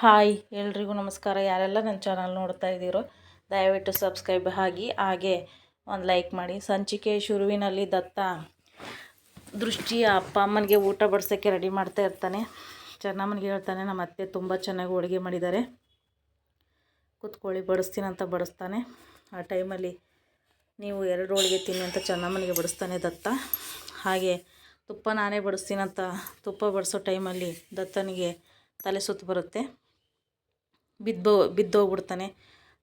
Hi ಎಲ್ರಿಗೂ ನಮಸ್ಕಾರ. ಯಾರೆಲ್ಲ ನನ್ನ ಚಾನಲ್ ನೋಡ್ತಾ ಇದ್ದೀರೋ, ದಯವಿಟ್ಟು ಸಬ್ಸ್ಕ್ರೈಬ್ ಆಗಿ, ಹಾಗೆ ಒಂದು ಲೈಕ್ ಮಾಡಿ. ಸಂಚಿಕೆ ಶುರುವಿನಲ್ಲಿ ದತ್ತ. ದೃಷ್ಟಿಯ ಅಪ್ಪ ಅಮ್ಮನಿಗೆ ಊಟ ಬಡಿಸೋಕ್ಕೆ ರೆಡಿ ಮಾಡ್ತಾ ಇರ್ತಾನೆ. ಚೆನ್ನಮ್ಮನಿಗೆ ಹೇಳ್ತಾನೆ, ನಮ್ಮ ಅತ್ತೆ ತುಂಬ ಚೆನ್ನಾಗಿ ಹೋಳಿಗೆ ಮಾಡಿದ್ದಾರೆ. ಕೂತ್ಕೊಳ್ಳಿ ಬಡಿಸ್ತೀನಂತ ಬಡಿಸ್ತಾನೆ. ಆ ಟೈಮಲ್ಲಿ ನೀವು ಎರಡು ಹೋಳಿಗೆ ತಿನ್ನಿ ಅಂತ ಚೆನ್ನಮ್ಮನಿಗೆ ಬಡಿಸ್ತಾನೆ ದತ್ತ. ಹಾಗೆ ತುಪ್ಪ ನಾನೇ ಬಡಿಸ್ತೀನಂತ ತುಪ್ಪ ಬಡಿಸೋ ಟೈಮಲ್ಲಿ ದತ್ತನಿಗೆ ತಲೆ ಸುತ್ತು ಬರುತ್ತೆ. ಬಿದ್ದು, ಬಿದ್ದೋಗ್ಬಿಡ್ತಾನೆ.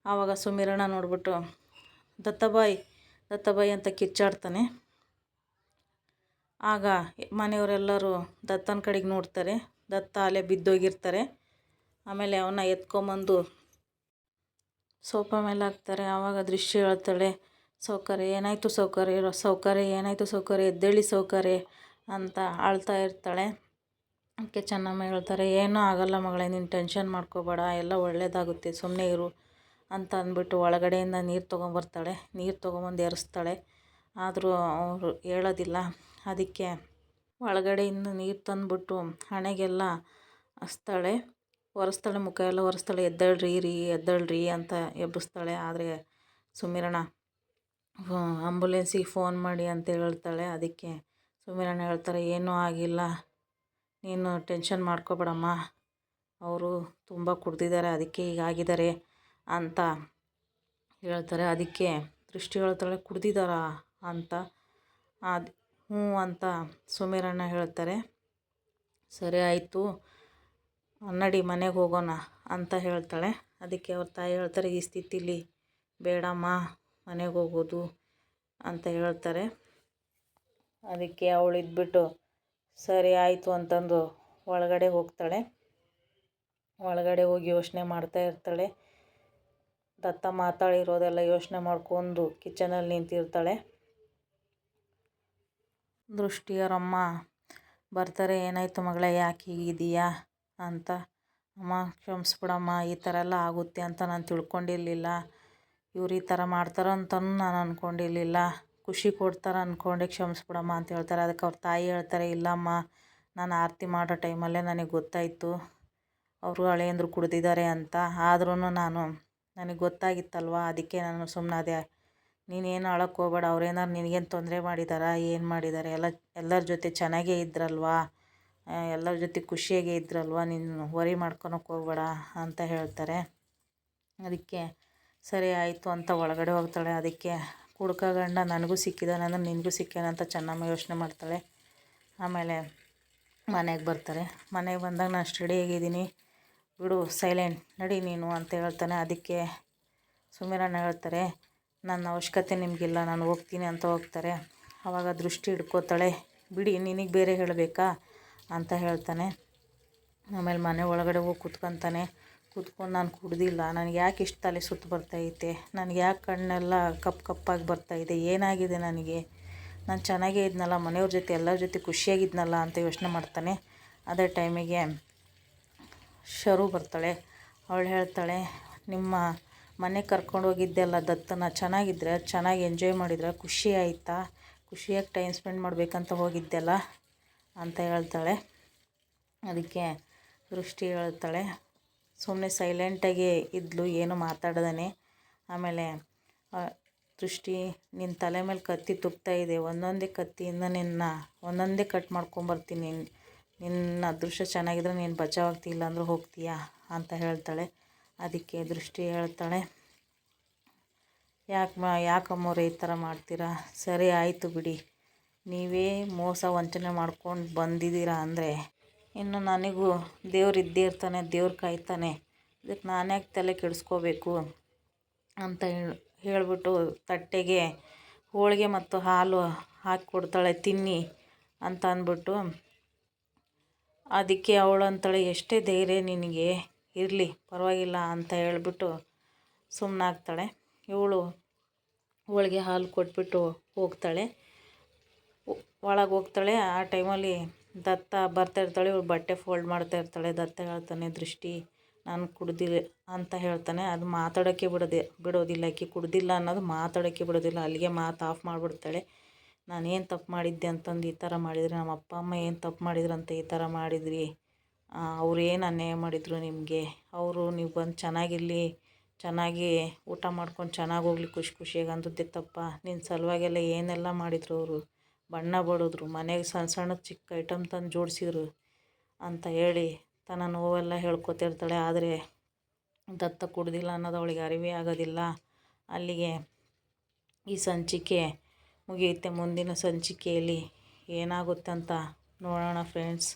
ಆವಾಗ ಸುಮಿರಣ್ಣ ನೋಡ್ಬಿಟ್ಟು, ದತ್ತಬಾಯಿ ದತ್ತಬಾಯಿ ಅಂತ ಕಿಚ್ಚಾಡ್ತಾನೆ. ಆಗ ಮನೆಯವರೆಲ್ಲರೂ ದತ್ತನ ಕಡೆಗೆ ನೋಡ್ತಾರೆ. ದತ್ತ ಅಲ್ಲೇ ಬಿದ್ದೋಗಿರ್ತಾರೆ. ಆಮೇಲೆ ಅವನ್ನ ಎತ್ಕೊಂಬಂದು ಸೋಫಾ ಮೇಲೆ ಹಾಕ್ತಾರೆ. ಆವಾಗ ದೃಶ್ಯ ಹೇಳ್ತಾಳೆ, ಸೌಕರ್ಯ ಏನಾಯಿತು, ಸೌಕರ್ಯ? ಸೌಕರ್ಯ ಏನಾಯಿತು, ಸೌಕರ್ಯ? ಎದ್ದೇಳಿ ಸೌಕರ್ಯ? ಅಂತ ಆಳ್ತಾ ಇರ್ತಾಳೆ. ಅದಕ್ಕೆ ಚೆನ್ನಮ್ಮ ಹೇಳ್ತಾರೆ ಏನೂ ಆಗೋಲ್ಲ ಮಗಳೇ, ನೀನು ಟೆನ್ಷನ್ ಮಾಡ್ಕೋಬೇಡ, ಎಲ್ಲ ಒಳ್ಳೆಯದಾಗುತ್ತೆ ಸುಮ್ಮನೆ ಇರು ಅಂತ ಅಂದ್ಬಿಟ್ಟು ಒಳಗಡೆಯಿಂದ ನೀರು ತೊಗೊಂಬರ್ತಾಳೆ. ನೀರು ತೊಗೊಂಬಂದು ಎರೆಸ್ತಾಳೆ. ಆದರೂ ಅವರು ಹೇಳೋದಿಲ್ಲ. ಅದಕ್ಕೆ ಒಳಗಡೆಯಿಂದ ನೀರು ತಂದುಬಿಟ್ಟು ಹಣೆಗೆಲ್ಲ ಹಚ್ತಾಳೆ ಒರೆಸ್ತಾಳೆ, ಮುಖ ಎಲ್ಲ ಒರೆಸ್ತಾಳೆ. ಎದ್ದೇಳ್ರಿ, ರೀ, ಎದ್ದಳ್ರಿ ಅಂತ ಎಬ್ಬಿಸ್ತಾಳೆ. ಆದರೆ ಸುಮಿರಣ ಆಂಬುಲೆನ್ಸಿಗೆ ಫೋನ್ ಮಾಡಿ ಅಂತ ಹೇಳ್ತಾಳೆ. ಅದಕ್ಕೆ ಸುಮಿರಣ ಹೇಳ್ತಾರೆ, ಏನೂ ಆಗಿಲ್ಲ. ನೀನು ಟೆನ್ಷನ್ ಮಾಡ್ಕೋಬೇಡಮ್ಮ. ಅವರು ತುಂಬ ಕುಡ್ದಿದ್ದಾರೆ, ಅದಕ್ಕೆ ಹೀಗಾಗಿದ್ದಾರೆ ಅಂತ ಹೇಳ್ತಾರೆ. ಅದಕ್ಕೆ ದೃಷ್ಟಿ ಹೇಳ್ತಾಳೆ ಕುಡ್ದಿದ್ದಾರಾ ಅಂತ ಅದು ಹ್ಞೂ ಅಂತ ಸುಮೀರಣ್ಣ ಹೇಳ್ತಾರೆ. ಸರಿ ಆಯಿತು, ನಡಿ ಮನೆಗೆ ಹೋಗೋಣ ಅಂತ ಹೇಳ್ತಾಳೆ. ಅದಕ್ಕೆ ಅವ್ರ ತಾಯಿ ಹೇಳ್ತಾರೆ, ಈ ಸ್ಥಿತಿಲಿ ಬೇಡಮ್ಮ, ಮನೆಗೆ ಹೋಗೋದು ಅಂತ ಹೇಳ್ತಾರೆ. ಅದಕ್ಕೆ ಅವಳು ಇದ್ಬಿಟ್ಟು ಸರಿ ಆಯಿತು ಅಂತಂದು ಒಳಗಡೆ ಹೋಗ್ತಾಳೆ. ಒಳಗಡೆ ಹೋಗಿ ಯೋಚನೆ ಮಾಡ್ತಾ ಇರ್ತಾಳೆ. ದತ್ತ ಮಾತಾಡಿರೋದೆಲ್ಲ ಯೋಚನೆ ಮಾಡ್ಕೊಂಡು ಕಿಚನಲ್ಲಿ ನಿಂತಿರ್ತಾಳೆ. ದೃಷ್ಟಿಯರಮ್ಮ, ಬರ್ತಾರೆ, ಏನಾಯಿತು ಮಗಳೇ, ಯಾಕೆ ಹೀಗಿದೀಯಾ ಅಂತ. ಅಮ್ಮ, ಕ್ಷಮಿಸ್ಬಿಡಮ್ಮ, ಈ ಥರ ಎಲ್ಲ ಆಗುತ್ತೆ ಅಂತ ನಾನು ತಿಳ್ಕೊಂಡಿರಲಿಲ್ಲ. ಇವ್ರು ಈ ಥರ ಮಾಡ್ತಾರಂತನೂ ನಾನು ಅಂದ್ಕೊಂಡಿರ್ಲಿಲ್ಲ ಖುಷಿ ಕೊಡ್ತಾರೆ ಅಂದ್ಕೊಂಡೆ ಕ್ಷಮಿಸ್ಬಿಡಮ್ಮ ಅಂತ ಹೇಳ್ತಾರೆ. ಅದಕ್ಕೆ ಅವ್ರ ತಾಯಿ ಹೇಳ್ತಾರೆ, ಇಲ್ಲಮ್ಮ, ನಾನು ಆರತಿ ಮಾಡೋ ಟೈಮಲ್ಲೇ ನನಗೆ ಗೊತ್ತಾಯಿತು. ಅವರು ಹಳೆಯಂದ್ರು ಕುಡ್ದಿದ್ದಾರೆ ಅಂತ. ಆದ್ರೂ ನಾನು, ನನಗೆ ಗೊತ್ತಾಗಿತ್ತಲ್ವ? ಅದಕ್ಕೆ ನಾನು ಸುಮ್ಮನಾದೆ ನೀನೇನು ಅಳಕ್ಕೆ ಹೋಗ್ಬೇಡ. ಅವ್ರೇನಾರು ನಿನಗೇನು ತೊಂದರೆ ಮಾಡಿದಾರಾ? ಏನು ಮಾಡಿದ್ದಾರೆ ಎಲ್ಲ, ಎಲ್ಲರ ಜೊತೆ ಚೆನ್ನಾಗೇ ಇದ್ರಲ್ವಾ? ಎಲ್ಲರ ಜೊತೆ ಖುಷಿಯಾಗೆ ಇದ್ರಲ್ವ? ನೀನು ವರಿ ಮಾಡ್ಕೊಳಕ್ಕೆ ಹೋಗ್ಬೇಡ ಅಂತ ಹೇಳ್ತಾರೆ. ಅದಕ್ಕೆ, ಸರಿ, ಆಯಿತು ಅಂತ ಒಳಗಡೆ ಹೋಗ್ತಾಳೆ. ಅದಕ್ಕೆ ಕುಡ್ಕ ಗಂಡ ನನಗೂ ಸಿಕ್ಕಿದಾನಂದ್ರೆ ನಿನಗೂ ಸಿಕ್ಕೇನಂತ ಚೆನ್ನಮ್ಮ ಯೋಚನೆ ಮಾಡ್ತಾಳೆ. ಆಮೇಲೆ ಮನೆಗೆ ಬರ್ತಾರೆ. ಮನೆಗೆ ಬಂದಾಗ ನಾನು ಸ್ಟಡಿಯಾಗಿದ್ದೀನಿ ಬಿಡು ಸೈಲೆಂಟ್ ನಡಿ ನೀನು ಅಂತ ಹೇಳ್ತಾನೆ. ಅದಕ್ಕೆ ಸುಮೀರಣ್ಣ ಹೇಳ್ತಾರೆ, ನನ್ನ ಅವಶ್ಯಕತೆ ನಿಮಗಿಲ್ಲ, ನಾನು ಹೋಗ್ತೀನಿ ಅಂತ ಹೋಗ್ತಾರೆ. ಆವಾಗ ದೃಷ್ಟಿ ಹಿಡ್ಕೋತಾಳೆ, ಬಿಡಿ, ನಿನಗೆ ಬೇರೆ ಹೇಳಬೇಕಾ ಅಂತ ಹೇಳ್ತಾನೆ. ಆಮೇಲೆ ಮನೆ ಒಳಗಡೆ ಹೋಗಿ ಕೂತ್ಕೊತಾನೆ. ಕೂತ್ಕೊಂಡು ನಾನು ಕುಡ್ದಿಲ್ಲ. ನನಗೆ ಯಾಕೆ ಇಷ್ಟು ತಲೆ ಸುತ್ತು ಬರ್ತೈತೆ ನನಗೆ ಯಾಕೆ ಕಣ್ಣೆಲ್ಲ ಕಪ್ಪು ಕಪ್ಪಾಗಿ ಬರ್ತಾಯಿದೆ ಏನಾಗಿದೆ ನನಗೆ? ನಾನು ಚೆನ್ನಾಗೇ ಇದ್ನಲ್ಲ, ಮನೆಯವ್ರ ಜೊತೆ, ಎಲ್ಲರ ಜೊತೆ ಖುಷಿಯಾಗಿದ್ನಲ್ಲ ಅಂತ ಯೋಚನೆ ಮಾಡ್ತಾನೆ. ಅದೇ ಟೈಮಿಗೆ ಶರು ಬರ್ತಾಳೆ. ಅವಳು ಹೇಳ್ತಾಳೆ, ನಿಮ್ಮ ಮನೆ ಕರ್ಕೊಂಡು ಹೋಗಿದ್ದೆಲ್ಲ ದತ್ತನ, ಚೆನ್ನಾಗಿದ್ರೆ, ಚೆನ್ನಾಗಿ ಎಂಜಾಯ್ ಮಾಡಿದ್ರೆ ಖುಷಿ ಆಯಿತಾ? ಖುಷಿಯಾಗಿ ಟೈಮ್ ಸ್ಪೆಂಡ್ ಮಾಡಬೇಕಂತ ಹೋಗಿದ್ದೆಲ್ಲ ಅಂತ ಹೇಳ್ತಾಳೆ. ಅದಕ್ಕೆ ದೃಷ್ಟಿ ಹೇಳ್ತಾಳೆ. ಸುಮ್ಮನೆ ಸೈಲೆಂಟಾಗಿ ಇದ್ಲು, ಏನು ಮಾತಾಡ್ದೇ ಆಮೇಲೆ ದೃಷ್ಟಿ ನಿನ್ನ ತಲೆ ಮೇಲೆ ಕತ್ತಿ ತುಪ್ತಾ ಇದೆ, ಒಂದೊಂದೇ ಕತ್ತಿಯಿಂದ ನಿನ್ನ, ಒಂದೊಂದೇ ಕಟ್ ಮಾಡ್ಕೊಂಬರ್ತೀನಿ ನಿನ್ನ ಅದೃಷ್ಟ ಚೆನ್ನಾಗಿದ್ರೆ ನೀನು ಬಚಾವಾಗ್ತಿ, ಇಲ್ಲಾಂದ್ರೆ ಹೋಗ್ತೀಯಾ ಅಂತ ಹೇಳ್ತಾಳೆ. ಅದಕ್ಕೆ ದೃಷ್ಟಿ ಹೇಳ್ತಾಳೆ, ಯಾಕೆ ಮಾ ಯಾಕಮ್ಮವ್ರೆ ಈ ಥರ ಮಾಡ್ತೀರಾ? ಸರಿ, ಆಯಿತು ಬಿಡಿ. ನೀವೇ ಮೋಸ ವಂಚನೆ ಮಾಡ್ಕೊಂಡು ಬಂದಿದ್ದೀರಾ ಅಂದರೆ ಇನ್ನು ನನಗೂ ದೇವ್ರು ಇದ್ದೇ ಇರ್ತಾನೆ, ದೇವ್ರು ಕಾಯ್ತಾನೆ. ಇದಕ್ಕೆ ನಾನು ತಲೆ ಕೆಡಿಸ್ಕೋಬೇಕು ಅಂತ ಹೇಳಿ, ಹೇಳಿಬಿಟ್ಟು ತಟ್ಟೆಗೆ ಹೋಳಿಗೆ ಮತ್ತು ಹಾಲು ಹಾಕಿ ಕೊಡ್ತಾಳೆ, ತಿನ್ನಿ ಅಂತ ಅಂದ್ಬಿಟ್ಟು ಅದಕ್ಕೆ ಅವಳು ಅಂತಾಳೆ, ಎಷ್ಟೇ ಧೈರ್ಯ ನಿನಗೆ ಇರಲಿ, ಪರವಾಗಿಲ್ಲ ಅಂತ ಹೇಳಿಬಿಟ್ಟು ಸುಮ್ಮನಾಗ್ತಾಳೆ ಇವಳು ಹೋಳಿಗೆ ಹಾಲು ಕೊಟ್ಬಿಟ್ಟು ಹೋಗ್ತಾಳೆ. ಒಳಗೆ ಹೋಗ್ತಾಳೆ. ಆ ಟೈಮಲ್ಲಿ ದತ್ತ ಬರ್ತಾ ಇರ್ತಾಳೆ, ಇವಳು ಬಟ್ಟೆ ಫೋಲ್ಡ್ ಮಾಡ್ತಾ ಇರ್ತಾಳೆ, ದತ್ತ ಹೇಳ್ತಾನೆ, ದೃಷ್ಟಿ, ನಾನು ಕುಡ್ದಿಲ್ಲ ಅಂತ ಹೇಳ್ತಾನೆ. ಅದು ಮಾತಾಡೋಕ್ಕೆ ಬಿಡೋದೆ, ಬಿಡೋದಿಲ್ಲ. ಆಕೆ ಕುಡ್ದಿಲ್ಲ ಅನ್ನೋದು ಮಾತಾಡೋಕ್ಕೆ ಬಿಡೋದಿಲ್ಲ. ಅಲ್ಲಿಗೆ ಮಾತು ಆಫ್ ಮಾಡಿಬಿಡ್ತಾಳೆ. ನಾನು ಏನು ತಪ್ಪು ಮಾಡಿದ್ದೆ ಅಂತಂದು ಈ ಥರ ಮಾಡಿದರೆ? ನಮ್ಮ ಅಪ್ಪ, ಅಮ್ಮ ಏನು ತಪ್ಪು ಮಾಡಿದ್ರಂತ ಈ ಥರ ಮಾಡಿದ್ರಿ? ಅವ್ರು ಏನು ಅನ್ಯಾಯ ಮಾಡಿದರು ನಿಮಗೆ? ಅವರು, ನೀವು ಬಂದು ಚೆನ್ನಾಗಿರಲಿ, ಚೆನ್ನಾಗಿ ಊಟ ಮಾಡ್ಕೊಂಡು ಚೆನ್ನಾಗಿ ಹೋಗ್ಲಿ, ಖುಷಿ ಖುಷಿಯಾಗಿ ಅಂದದ್ದೇ ತಪ್ಪ. ನಿನ್ನ ಸಲುವಾಗೆಲ್ಲ ಏನೆಲ್ಲ ಮಾಡಿದರು ಅವರು? ಬಣ್ಣ ಬಳಿದ್ರು, ಮನೆಗೆ ಸಣ್ಣ ಸಣ್ಣ ಚಿಕ್ಕ ಐಟಮ್ ತಂದು ಜೋಡಿಸಿದ್ರು ಅಂತ ಹೇಳಿ ತನ್ನ ನೋವೆಲ್ಲ ಹೇಳ್ಕೊತಿರ್ತಾಳೆ. ಆದರೆ ದತ್ತ ಕುಡ್ದಿಲ್ಲ ಅನ್ನೋದು ಅವಳಿಗೆ ಅರಿವೇ ಆಗೋದಿಲ್ಲ. ಅಲ್ಲಿಗೆ ಈ ಸಂಚಿಕೆ ಮುಗಿಯುತ್ತೆ. ಮುಂದಿನ ಸಂಚಿಕೆಯಲ್ಲಿ ಏನಾಗುತ್ತೆ ಅಂತ ನೋಡೋಣ ಫ್ರೆಂಡ್ಸ್